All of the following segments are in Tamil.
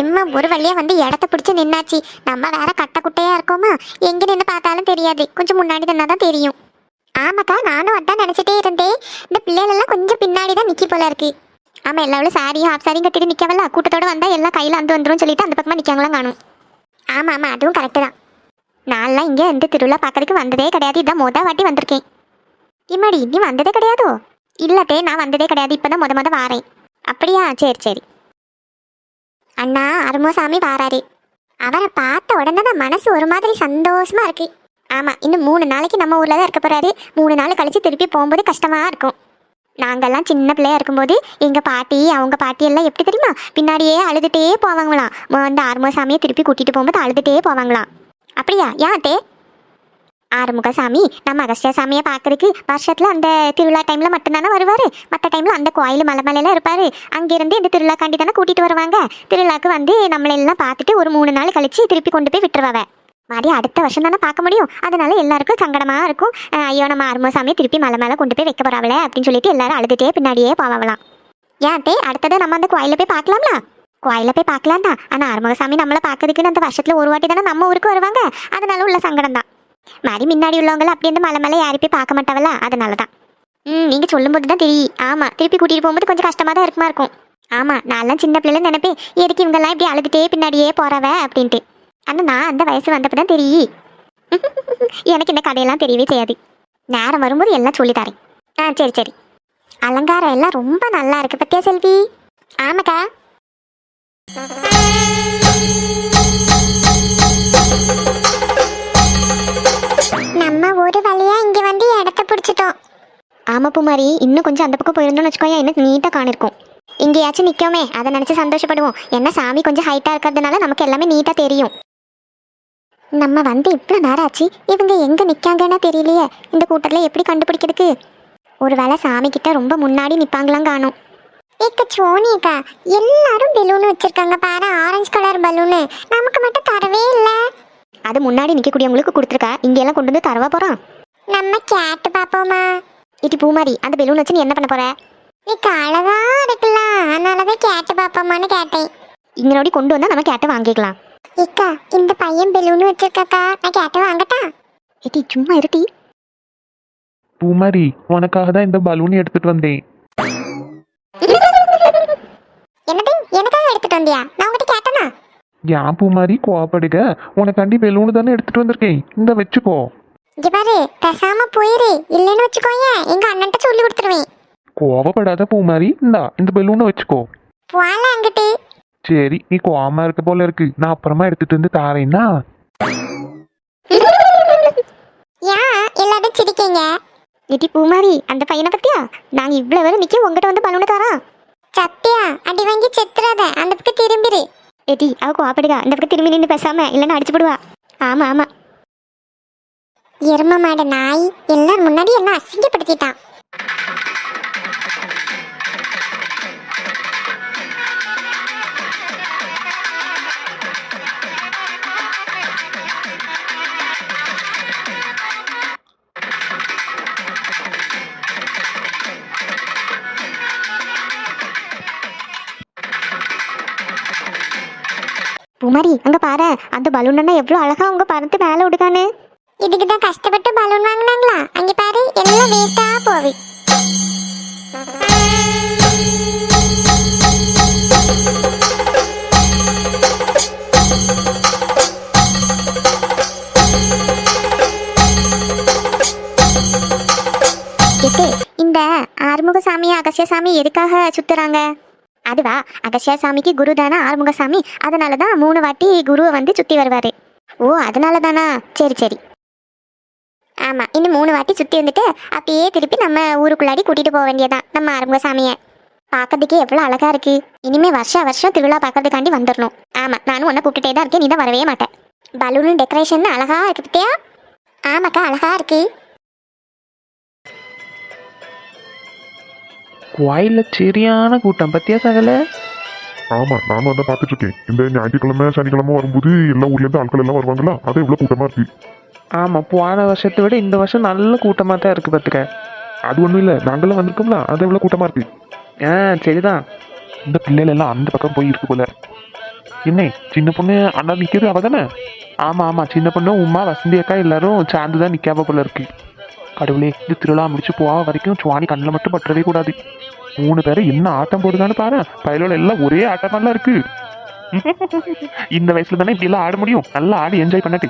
இம்மா ஒரு வழியா வந்து இடத்த பிடிச்சி நின்னாச்சு. நம்ம வேற கட்ட குட்டையா இருக்கோமா? எங்க நின்று பார்த்தாலும் தெரியாது. கொஞ்சம் முன்னாடி நின்னா தான் தெரியும். ஆமாக்கா நானும் அதான் நினைச்சிட்டே இருந்தேன். இந்த பிள்ளைகள் எல்லாம் கொஞ்சம் பின்னாடி தான் நிக்கி போல இருக்கு. ஆமா எல்லாரும் சாரியும் ஹாஃப் சாரியும் கட்டிட்டு நிக்கவல்ல. கூட்டத்தோட வந்தா எல்லாம் கையில வந்து வந்துரும் சொல்லிட்டு அந்த பக்கமா நிக்காங்களாம் காணும். ஆமா ஆமா அதுவும் கரெக்டு தான். நான்லாம் இங்க இந்த திருவிழா பார்க்கறதுக்கு வந்ததே கிடையாது. இதான் மொத வாட்டி வந்திருக்கேன். இம்மாடி நீ வந்ததே கிடையாதோ? இல்லத்தே நான் வந்ததே கிடையாது. இப்பதான் மொத முத வாரேன். அப்படியா? சரி சரி. அண்ணா அருமோசாமி வாராரு. அவரை பார்த்த உடனே தான் மனசு ஒரு மாதிரி சந்தோஷமா இருக்கு. ஆமா இன்னும் மூணு நாளைக்கு நம்ம ஊர்ல தான் இருக்க போறாரு. மூணு நாள் கழிச்சு திருப்பி போகும்போது கஷ்டமா இருக்கும். நாங்கெல்லாம் சின்ன பிள்ளையா இருக்கும்போது எங்கள் பாட்டி அவங்க பாட்டி எல்லாம் எப்படி தெரியுமா? பின்னாடியே அழுதுட்டே போவாங்களாம். வந்து ஆர்மோ சாமியை திருப்பி கூட்டிகிட்டு போகும்போது அழுதுகிட்டே போவாங்களாம். அப்படியா? யாத்தே ஆறுமுக சாமி நம்ம அகஸ்திய சாமியை பார்க்கறதுக்கு வருஷத்துல அந்த திருவிழா டைமில் மட்டும்தானே வருவாரு? மற்ற டைமில் அந்த கோயில் மலை மேல இருப்பார். அங்கேருந்து இந்த திருவிழாக்காண்டி தானே கூட்டிகிட்டு வருவாங்க. திருவிழாக்கு வந்து நம்மளெல்லாம் பார்த்துட்டு ஒரு மூணு நாள் கழிச்சு திருப்பி கொண்டு போய் விட்டுருவாங்க மாதிரி அடுத்த வருஷம் தானே பார்க்க முடியும். அதனால எல்லாருக்கும் சங்கடமாக இருக்கும். ஐயோ நம்ம ஆறுமுக சாமியை திருப்பி மலை மேலே கொண்டு போய் வைக்க போறாவல அப்படின்னு சொல்லிட்டு எல்லாரும் அழுதுட்டே பின்னாடியே போவாங்களாம் ஏன் தே அடுத்தது நம்ம அந்த கோயிலில் போய் பார்க்கலாம்ல? கோயிலில் போய் பார்க்கலாம் தான் ஆனால் ஆறுமுகசாமி நம்மளை பார்க்கறதுக்குன்னு அந்த வருஷத்தில் ஒரு வாட்டி தானே நம்ம ஊருக்கு வருவாங்க. அதனால உள்ள சங்கடம் தான் மாதிரி முன்னாடி உள்ளவங்கள அப்படி இருந்து மலை மேலே யாரும் போய் பார்க்க மாட்டாவல்ல அதனால தான் ம் நீங்கள் சொல்லும்போது தான் தெரியும் ஆமாம் திருப்பி கூட்டிகிட்டு போகும்போது கொஞ்சம் கஷ்டமாக தான் இருக்குமா இருக்கும். ஆமாம் நான்லாம் சின்ன பிள்ளைல நினைப்பேன் எதுக்கு இவங்கெல்லாம் இப்படி அழுதுட்டே பின்னாடியே போறவ? அப்படின்ட்டு. ஆனால் நான் அந்த வயசு வந்தப்போ தான் தெரியும் எனக்கு இந்த கதையெல்லாம் தெரியவே செய்யாது. நேரம் வரும்போது எல்லாம் சொல்லித்தரேன் ஆ சரி சரி. அலங்காரம் எல்லாம் ரொம்ப நல்லா இருக்கு பத்தியா செல்வி? ஆமாக்கா. நம்ம ஒரு வழியா இங்க வந்து இடத்த பிடிச்சிட்டோம். ஆமா பூமாரி இன்னும் கொஞ்சம் அந்த பக்கம் போயிருந்தோம்னு வச்சுக்கோங்க இன்னும் நீட்டா காணிருக்கும். இங்கேயாச்சும் நிக்கோமே அதை நினைச்சு சந்தோஷப்படுவோம். என்ன சாமி கொஞ்சம் ஹைட்டா இருக்கிறதுனால நமக்கு எல்லாமே நீட்டா தெரியும். நம்ம வந்து இவ்வளோ நேரம் ஆச்சு இவங்க எங்க நிக்காங்கன்னு தெரியலையே. இந்த கூட்டத்துல எப்படி கண்டுபிடிக்கிறதுக்கு? ஒருவேளை சாமி கிட்ட ரொம்ப முன்னாடி நிப்பாங்களாம் காணும். ஏக்க சோனியக்கா எல்லாரும் பலூன் வச்சிருக்காங்க பாரு ஆரஞ்சு கலர் பலூனு நமக்கு மட்டும் தரவே இல்லை. அது முன்னாடி நிற்கக்கூடியவங்களுக்கு கொடுத்துருக்கா. இங்கெல்லாம் கொண்டு வந்து தரவா போகிறான் நம்ம கேட்டு பார்ப்போமா? இடி பூமாரி அந்த பெலூன் வச்சு நீ என்ன பண்ண போற? நீக்கு அழகா இருக்கலாம் அதனாலதான் கேட்டு பார்ப்போமான்னு கேட்டேன். இங்கனோடி கொண்டு வந்தா நம்ம கேட்ட வாங்கிக்கலாம். இக்கா இந்த பையன் பெலூன் வச்சிருக்காக்கா? நான் கேட்ட வாங்கட்டா? இடி சும்மா இருட்டி. பூமாரி உனக்காக தான் இந்த பலூன் எடுத்துட்டு வந்தேன் என்னது எனக்காக எடுத்துட்டு வந்தியா நான் உங்ககிட்ட கேட்டனா ஏன் பூமாரி கோவப்படுக. உனக்காண்டி பலூன் தானே எடுத்துட்டு வந்திருக்கேன். இந்த வச்சுக்கோ. இங்க பாரு பேசாம போயிரு. இல்லைன்னு வச்சுக்கோங்க எங்க அண்ணன்ட்ட சொல்லி கொடுத்துருவேன். கோவப்படாத பூமாரி. இந்தா இந்த பலூனை வச்சுக்கோ. போல அங்கிட்டு சரி நீ கோவமா இருக்க போல இருக்கு. நான் அப்புறமா எடுத்துட்டு வந்து தாரேன்னா? ஏன் எல்லாரும் சிரிக்கீங்க? இடி பூமாரி அந்த பையனை பத்தியா? நாங்க இவ்வளவு வேற நிக்க உங்ககிட்ட வந்து பலூனை தரோம். சத்தியா அடி வாங்கி செத்துறாத. அந்த பக்கம் திரும்பிரு. ஏடி அவ கோப்படுகா இந்த பக்கம் திரும்பி நின்று பேசாம இல்லைன்னா அடிச்சு போடுவா. ஆமா ஆமா. எரும மாட நாய் எல்லாரும் முன்னாடி என்ன அசிங்கப்படுத்திட்டான்? பூமாரி அங்க பாரு. அந்த பலூன் அண்ணா எவ்வளவு அழகா உங்க பறந்து மேல விடுகானு. இதுக்கு தான் கஷ்டப்பட்டு பலூன் வாங்குனாங்களா? அங்க பாரு எல்லாம் வேஸ்டா எத்தே, இந்த ஆறுமுகசாமி அகசியசாமி எதுக்காக சுத்துறாங்க? அதுவா அகசியசாமிக்கு குரு தானா ஆறுமுகசாமி? அதனால தான் மூணு வாட்டி குருவை வந்து சுற்றி வருவார். ஓ அதனால தானா சரி சரி. ஆமாம் இன்னும் மூணு வாட்டி சுற்றி வந்துட்டு அப்படியே திருப்பி நம்ம ஊருக்குள்ளாடி கூட்டிட்டு போக வேண்டியதான் நம்ம ஆறுமுகசாமியை. பார்க்கறதுக்கே எவ்வளோ அழகாக இருக்கு. இனிமே வருஷா வருஷம் திருவிழா பார்க்கறதுக்காண்டி வந்துடணும் ஆமாம் நானும் உன்னை கூப்பிட்டுட்டே தான் இருக்கேன் நீ தான் வரவே மாட்டேன் பலூனு டெக்கரேஷன் அழகாக இருக்கு பத்தியா? ஆமாக்கா அழகாக இருக்குது கோயில்ல சரியான கூட்டம் பத்தியா சகல? ஆமா நானும் அதான் பார்த்துட்டு இருக்கேன் இந்த ஞாயிற்றுக்கிழமை சனிக்கிழமை வரும்போது எல்லா ஊர்ல இருந்து ஆட்கள் எல்லாம் வருவாங்களா அது இவ்வளவு கூட்டமா இருக்கு. ஆமா போன வருஷத்தை விட இந்த வருஷம் நல்ல கூட்டமா தான் இருக்கு பாத்துக்க அது ஒண்ணும் இல்ல நாங்கெல்லாம் வந்திருக்கோம்ல அது இவ்வளவு கூட்டமா இருக்கு. ஆ சரிதான். இந்த பிள்ளைகள் எல்லாம் அந்த பக்கம் போய் இருக்கு போல. என்ன சின்ன பொண்ணு அண்ணா நிற்கிறது அவ தானே? ஆமாம் ஆமாம் சின்ன பொண்ணு உமா வசந்தி அக்கா எல்லாரும் சேர்ந்து தான் நிற்காம போல இருக்கு. கடவுளே இந்த திருவிழா முடிச்சு போக வரைக்கும் சுவாணி கண்ணில் மட்டும் பற்றவே கூடாது. மூணு பேரும் என்ன ஆட்டம் போடுதான்னு பாரு. பயலோட எல்லாம் ஒரே ஆட்டமெல்லாம் இருக்கு. இந்த வயசுல தானே இப்படி எல்லாம் ஆட முடியும்? நல்லா ஆடி என்ஜாய் பண்ணட்டு.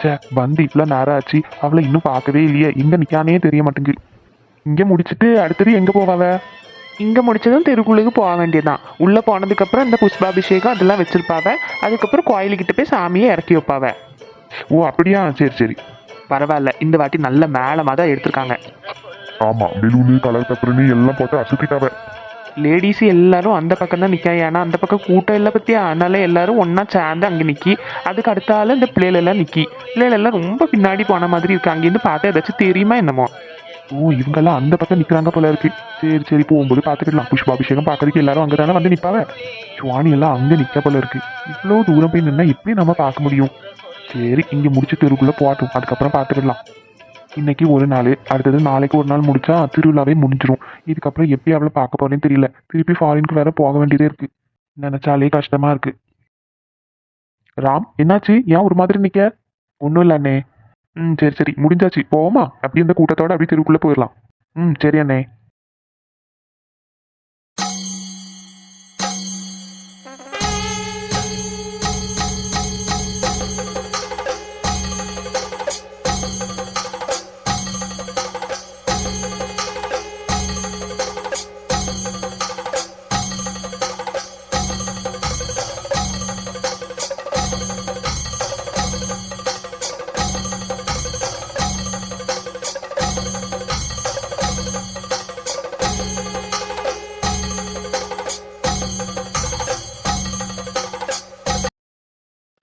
சே வந்து இவ்வளோ நேரம் ஆச்சு. அவளை இன்னும் பார்க்கவே இல்லையே. எங்க நிக்கானே தெரிய மாட்டேங்குது. இங்க முடிச்சிட்டு அடுத்தது எங்க போவாவ? இங்க முடிச்சதும் தெருக்குழுக்கு போக வேண்டியதுதான். உள்ள போனதுக்கு அப்புறம் இந்த புஷ்பாபிஷேகம் அதெல்லாம் வச்சிருப்பாவ. அதுக்கப்புறம் கோயிலுக்கிட்ட போய் சாமியை இறக்கி வைப்பாவ. ஓ அப்படியா? சரி சரி. பரவாயில்ல. இந்த வாட்டி நல்ல மேளமாக தான் எடுத்திருக்காங்க. ஆமா பெலூனு கலர் பேப்பர்னு எல்லாம் போட்டு அசுத்திட்டாவ. லேடிஸ் எல்லாரும் அந்த பக்கம் தான் நிற்காங்க ஏன்னா அந்த பக்கம் கூட்டம் இல்லை பத்தியா? அதனால எல்லாரும் ஒன்றா சேர்ந்து அங்கே நிற்கி அதுக்கு அடுத்த ஆள் இந்த பிள்ளைகள் எல்லாம் நிற்கி பிள்ளைகள் எல்லாம் ரொம்ப பின்னாடி போன மாதிரி இருக்கு. அங்கேருந்து பார்த்தா ஏதாச்சும் தெரியுமா என்னமோ. ஓ இவங்கெல்லாம் அந்த பக்கம் நிற்கிறாங்க போல இருக்கு. சரி சரி போகும்போது பார்த்துக்கலாம். புஷ்பாபிஷேகம் பார்க்கறதுக்கு எல்லாரும் அங்கே தானே வந்து நிற்பாவ சுவாணி எல்லாம் அங்கே நிற்க போல இருக்கு. இவ்வளோ தூரம் போய் நின்னா எப்படி நம்ம பார்க்க முடியும். சரி இங்கே முடிச்சு தெருக்குள்ளே போகட்டும். அதுக்கப்புறம் பார்த்துக்கலாம். இன்னைக்கு ஒரு நாள் அடுத்தது நாளைக்கு ஒரு நாள் முடிச்சா திருவிழாவே முடிஞ்சிடும் இதுக்கப்புறம் எப்படி அவளை பார்க்க போறேன்னு தெரியல. திருப்பி ஃபாரினுக்கு வேற போக வேண்டியதே இருக்கு. நினைச்சாலே கஷ்டமா இருக்கு. ராம் என்னாச்சு? ஏன் ஒரு மாதிரி நிக்க? ஒன்றும் இல்லை அண்ணே. ம் சரி சரி. முடிஞ்சாச்சு. போவோமா? அப்படி இந்த கூட்டத்தோட அப்படியே தெருவுக்குள்ள போயிடலாம். ம் சரி அண்ணே.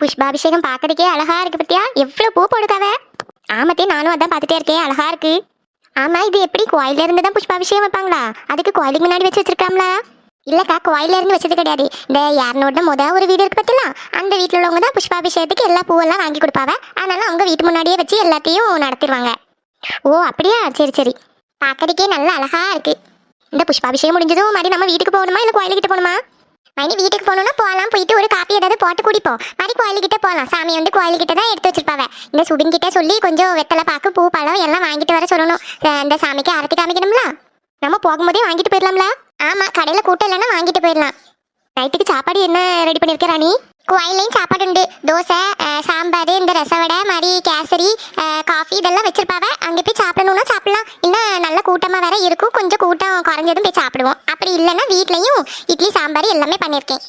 புஷ்பாபிஷேகம் பார்க்கறதுக்கே அழகா இருக்கு பத்தியா? எவ்வளவு பூ போடுக்காவ? ஆமத்தே நானும் அதான் பார்த்துட்டே இருக்கேன். அழகா இருக்கு. ஆமா இது எப்படி? கோயில இருந்து தான் புஷ்பாபிஷேகம் வைப்பாங்களா? அதுக்கு கோயிலுக்கு முன்னாடி வச்சு வச்சிருக்காங்களா இல்லக்கா கோயில்ல இருந்து வச்சது கிடையாது. இந்த யாருனோட முத ஒரு வீடு இருக்கு பத்தியா? அந்த வீட்டுல உள்ளவங்க தான் புஷ்பாபிஷேகத்துக்கு எல்லா பூவெல்லாம் வாங்கி கொடுப்பாவ. அதனால அவங்க வீட்டு முன்னாடியே வச்சு எல்லாத்தையும் நடத்திடுவாங்க ஓ அப்படியா? சரி சரி. பார்க்கறதுக்கே நல்லா அழகா இருக்கு. இந்த புஷ்பாபிஷேகம் முடிஞ்சதும் மாதிரி நம்ம வீட்டுக்கு போகணுமா? இல்லை கோயிலுக்கிட்ட போகணுமா? மணி வீட்டுக்கு போகணும்னா போகலாம். போயிட்டு ஒரு காப்பி ஏதாவது போட்டு குடிப்போம். மாதிரி கோயிலுக்கிட்ட போகலாம். சாமி வந்து கோயிலுக்கிட்ட தான் எடுத்து வச்சிருப்பாவ. இந்த சுபின் கிட்ட சொல்லி கொஞ்சம் வெத்தலை பாக்கு பூ பழம் எல்லாம் வாங்கிட்டு வர சொல்லணும். இந்த சாமிக்கு ஆரத்தி காமிக்கணும்ல? நம்ம போகும்போதே வாங்கிட்டு போயிடலாம்ல? ஆமா கடையில கூட்டம் இல்லைன்னா வாங்கிட்டு போயிடலாம். நைட்டுக்கு சாப்பாடு என்ன ரெடி பண்ணியிருக்க ராணி? கோயிலையும் சாப்பாடு உண்டு. தோசை சாம்பார் இந்த ரசவடை மாதிரி கேசரி காஃபி இதெல்லாம் வச்சிருப்பாவ அங்கே போய் சாப்பிடணும்னா சாப்பிடலாம் இன்னும் நல்ல கூட்டமாக வேற இருக்கும். கொஞ்சம் கூட்டம் குறைஞ்சதும் போய் சாப்பிடுவோம். அப்படி இல்லைன்னா வீட்லேயும் இட்லி சாம்பார் எல்லாமே பண்ணியிருக்கேன்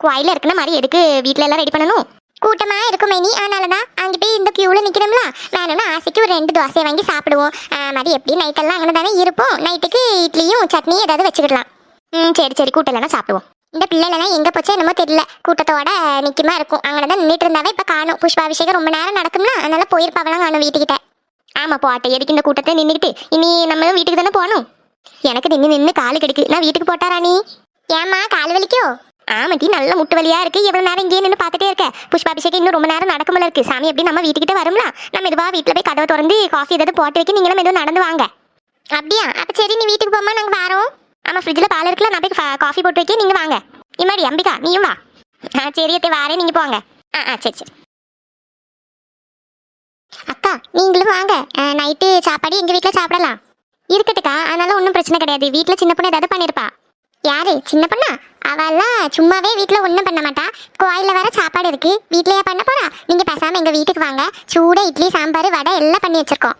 கோயிலில் இருக்கிற மாதிரி எதுக்கு வீட்டில் எல்லாம் ரெடி பண்ணணும்? கூட்டமா இருக்கும் மைனி அதனால தான் அங்கே போய் இந்த க்யூவில் நிற்கணும்ல வேணும்னா ஆசைக்கு ஒரு ரெண்டு தோசையை வாங்கி சாப்பிடுவோம். மாதிரி எப்படி நைட்டெல்லாம் அங்கே தானே இருப்போம். நைட்டுக்கு இட்லியும் சட்னியும் ஏதாவது வச்சுக்கிடலாம். ம் சரி சரி. கூட்டம்லாம் சாப்பிடுவோம். இந்த பிள்ளைலாம் எங்கே போச்சோ என்னமோ தெரியல. கூட்டத்தோட நிற்குமா இருக்கும். அங்கே தான் நின்றுட்டு இருந்தாவே இப்போ காணும். புஷ்பாபிஷேகம் ரொம்ப நேரம் நடக்கும்னா அதனால போயிருப்பாவெல்லாம் காணும் வீட்டுக்கிட்ட. ஆமாம் போட்டேன் எதுக்கு இந்த கூட்டத்தை நின்றுக்கிட்டு இனி நம்ம வீட்டுக்கு தானே போகணும்? எனக்கு நின்று நின்று காலு கெடுக்கு. நான் வீட்டுக்கு போட்டா ராணி? ஏம்மா கால் வலிக்கோ? ஆமாட்டி நல்ல முட்டு வலியா இருக்கு. எவ்வளவு நேரம் இங்கேயே நின்று பார்த்துட்டே இருக்க? புஷ்பாபிஷேகம் இன்னும் ரொம்ப நேரம் நடக்கும்போல இருக்கு. சாமி எப்படி நம்ம வீட்டுக்கிட்ட வரும்ல? நம்ம இதுவா வீட்டில் போய் கதவை திறந்து காஃபி ஏதாவது போட்டு வைக்க நீங்களும் எதுவும் நடந்து வாங்க. அப்படியா? அப்ப சரி நீ வீட்டுக்கு போமா நாங்க வரோம். ஆமா ஃப்ரிட்ஜில் பால் இருக்குல்ல நான் போய் ஃபா- காஃபி போட்டு வைக்க நீங்க வாங்க. இம்மாடி அம்பிகா நீயும் வா. ஆ சரி அத்தை வாரேன் நீங்க போங்க. ஆ ஆ சரி சரி. அக்கா நீங்களும் வாங்க. நைட்டு சாப்பாடு எங்கள் வீட்டில் சாப்பிடலாம். இருக்கட்டுக்கா அதனால ஒன்றும் பிரச்சனை கிடையாது. வீட்டில் சின்ன பொண்ணு ஏதாவது பண்ணியிருப்பா யாரு? சின்ன பொண்ணா? அவெல்லாம் சும்மாவே வீட்டில் ஒன்றும் பண்ண மாட்டா. கோயிலில் வேற சாப்பாடு இருக்கு. வீட்லயா பண்ண போறா? நீங்க பேசாம எங்க வீட்டுக்கு வாங்க. சூட இட்லி சாம்பார் வடை எல்லாம் பண்ணி வச்சிருக்கோம்.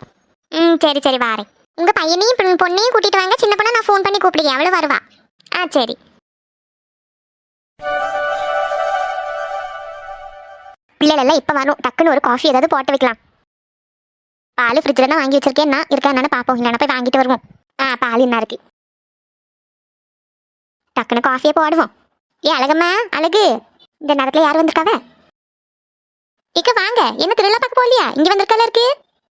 ம் சரி சரி வாரேன். உங்க பையனையும் பொண்ணையும் கூட்டிட்டு வாங்க. சின்ன பொண்ணை நான் ஃபோன் பண்ணி கூப்பிடுங்க அவளும் வருவா. ஆ சரி. பிள்ளைகள் எல்லாம் இப்போ வரும் டக்குன்னு ஒரு காஃபி ஏதாவது போட்டு வைக்கலாம். பால் ஃப்ரிட்ஜில் தான் வாங்கி வச்சிருக்கேன். நான் இருக்கா என்னன்னு பார்ப்போம். இல்லைன்னா போய் வாங்கிட்டு வருவோம். ஆ பால் என்ன இருக்கு. டக்குன்னு காஃபியை போடுவோம். ஏ அழகம்மா அழகு. இந்த நேரத்தில் யார் வந்திருக்காவ? இக்க வாங்க. என்ன திருவிழா பார்க்க போலியா இங்கே வந்திருக்கால இருக்கு?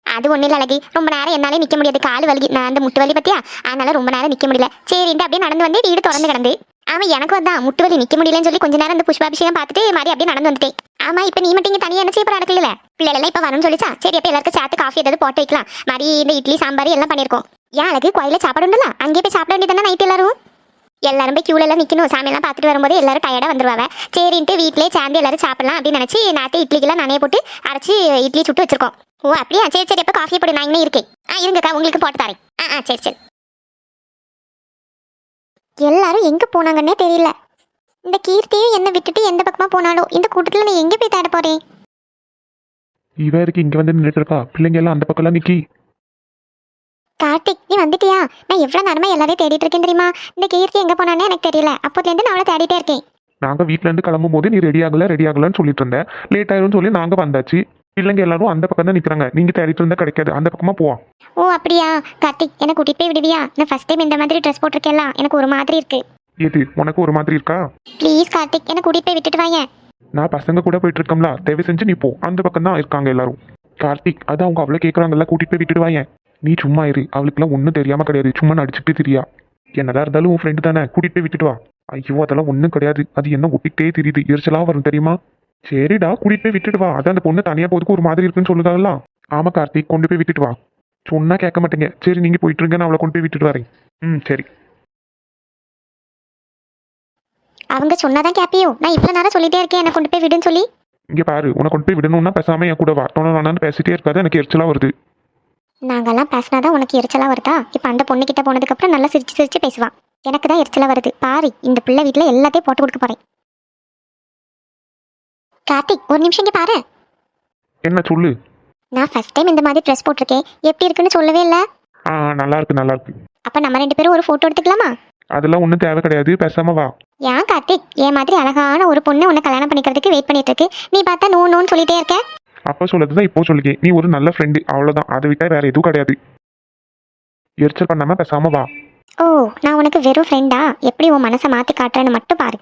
அது ஒன்றும் இல்லை அழகு. ரொம்ப நேரம் என்னாலே நிற்க முடியாது. கால் வலி நான் அந்த முட்டு வலி பற்றியா அதனால ரொம்ப நேரம் நிற்க முடியல. சரின்ட்டு அப்படியே நடந்து வந்து வீடு திறந்து கிடந்து. ஆமா எனக்கு வந்தான் முட்டு வலி நிற்க முடியலன்னு சொல்லி கொஞ்ச நேரம் இந்த புஷ்பாபிஷேகம் பார்த்துட்டு மாதிரி அப்படியே நடந்து வந்துட்டேன். ஆமா இப்போ நீ மட்டும் இங்கே தனியா என்ன செய்ய போற? நடக்கல பிள்ளைகள் எல்லாம் இப்போ வரணும்னு சொல்லிச்சா? சரி அப்போ எல்லாருக்கும் சேர்த்து காஃபி ஏதாவது போட்டு வைக்கலாம். மாதிரி இந்த இட்லி சாம்பார் எல்லாம் பண்ணியிருக்கோம் ஏன் அழகு? கோயில சாப்பாடு உண்டுல? அங்கேயே போய் சாப்பிட வேண்டியது நைட் எல்லாரும்? எல்லாரும் போய் கியூல எல்லாம் நிக்கணும். சாமியெல்லாம் பார்த்துட்டு வரும்போது எல்லாரும் டயர்டா வந்துருவாங்க. சரின்ட்டு வீட்லயே சேர்ந்து எல்லாரும் சாப்பிடலாம் அப்படின்னு நினைச்சு நேற்று இட்லிக்கெல்லாம் நனைய போட்டு அரைச்சி இட்லி சுட்டு வச்சிருக்கோம். ஓ அப்படியா? சரி சரி அப்ப காஃபி போடு. நான் இங்கே இருக்கேன். ஆ இருங்கக்கா உங்களுக்கு போட்டு தரேன். ஆ ஆ சரி சரி. எல்லாரும் எங்க போனாங்கன்னே தெரியல. இந்த கீர்த்தியும் என்ன விட்டுட்டு எந்த பக்கமா போனாலும் இந்த கூட்டத்துல நான் எங்க போய் தேட போறேன்? இவ இருக்கு இங்க வந்து நின்றுட்டு இருக்கா பிள்ளைங்க எல்லாம் அந்த பக்கம்லாம் நிக்கி. கார்த்திக் நீ வந்துட்டியா? நான் எவ்வளவு நேரமா எல்லாரையும் தேடிட்டு இருக்கேன் தெரியுமா? இந்த கீர்த்தி எங்க போனானே எனக்கு தெரியல. அப்போதுல இருந்து நான் அவளை தேடிட்டே இருக்கேன். நாங்க வீட்ல இருந்து கிளம்பும் போது நீ ரெடி ஆகல ரெடி ஆகலன்னு சொல்லிட்டு இருந்தேன் லேட் ஆயிரும்னு சொல்லி நாங்க வந்தாச்சு. பிள்ளைங்க எல்லாரும் அந்த பக்கம் தான் நிக்கிறாங்க. நீங்க தேடிட்டு இருந்தா கிடைக்காது. அந்த பக்கமா போவா ஓ அப்படியா? கார்த்திக் என்ன கூட்டிட்டு போய் விடுவியா? நான் ஃபர்ஸ்ட் டைம் இந்த மாதிரி ட்ரெஸ் போட்டிருக்கேன்ல. எனக்கு ஒரு மாதிரி இருக்கு. எது உனக்கு ஒரு மாதிரி இருக்கா? ப்ளீஸ் கார்த்திக் என்ன கூட்டிட்டு போய் விட்டுட்டு வாங்க நான் பசங்க கூட போயிட்டு இருக்கோம்ல தயவு செஞ்சு நீ போ. அந்த பக்கம் தான் இருக்காங்க எல்லாரும். கார்த்திக் அது அவங்க அவ்வளோ கேட்குறாங்கல்ல கூட்டிட்டு போய் விட்டுட்டு வாயேன். நீ சும்மா இரு அவளுக்குலாம் ஒன்றும் தெரியாம கிடையாது. சும்மா நடிச்சுட்டு தெரியா. என்னதான் இருந்தாலும் உன் ஃப்ரெண்டு தானே கூட்டிட்டு போய் விட்டுட்டு வா. ஐயோ அதெல்லாம் ஒன்றும் கிடையாது. அது என்ன ஒட்டிக்கிட்டே தெரியுது. எரிச்சலாக வரும் தெரியுமா? சரிடா கூட்டிட்டு போய் விட்டுட்டு வா. அதான் அந்த பொண்ணு தனியாக போறதுக்கு ஒரு மாதிரி இருக்குன்னு சொல்லுதாங்களா ஆமா கார்த்திக் கொண்டு போய் விட்டுட்டு வா. சொன்னா கேட்க மாட்டேங்க. சரி நீங்க போயிட்டு இருங்க நான் அவளை கொண்டு போய் விட்டுட்டு வரேன். ம் சரி. அவங்க சொன்னாதான் கேப்பியோ. நான் இவ்வளவு நேரம் சொல்லிட்டே இருக்கேன். என்ன கொண்டு போய் விடுன்னு சொல்லி. இங்க பாரு உன்னை கொண்டு போய் விடணும்னா பேசாம என் கூட வரட்டணும் வேணான்னு பேசிட்டே இருக்காது. எனக்கு எரிச்சலா வருது. நாங்கெல்லாம் பேசினாதான் உனக்கு எரிச்சலா வருதா? இப்போ அந்த பொண்ணு கிட்ட போனதுக்கு அப்புறம் நல்லா சிரிச்சு சிரிச்சு பேசுவான் எனக்கு தான் எரிச்சலா வருது. பாரு இந்த பிள்ளை வீட்ல எல்லாத்தையும் போட்டு கொடுக்க போறேன். கார்த்திக் ஒரு நிமிஷம் இங்க பாரு. என்ன சொல்லு? நான் ஃபர்ஸ்ட் டைம் இந்த மாதிரி ட்ரெஸ் போட்டிருக்கேன். எப்படி இருக்குன்னு சொல்லவே இல்லை. ஆ நல்லா இருக்கு நல்லா இருக்கு. அப்ப நம்ம ரெண்டு பேரும் ஒரு போட்டோ எடுத்துக்கலாமா? அதெல்லாம் ஒன்றும் தேவை கிடையாது. பேசாம வா. ஏன் கார்த்திக் என் மாதிரி அழகான ஒரு பொண்ணு உன்னை கல்யாணம் பண்ணிக்கிறதுக்கு வெயிட் பண்ணிட்டு இருக்கு. நீ பார்த்தா நோ நோன்னு சொல்லிட்டே இருக்க. அப்போ சொல்லது தான் இப்போ சொல்லிக்கே நீ ஒரு நல்ல ஃப்ரெண்டு அவ்வளோதான் அதை விட்டா வேற எதுவும் கிடையாது. எரிச்சல் பண்ணாம பேசாம வா. ஓ நான் உனக்கு வெறும் ஃப்ரெண்டா எப்படி உன் மனசை மாத்தி காட்டுறேன்னு மட்டும் பாரு.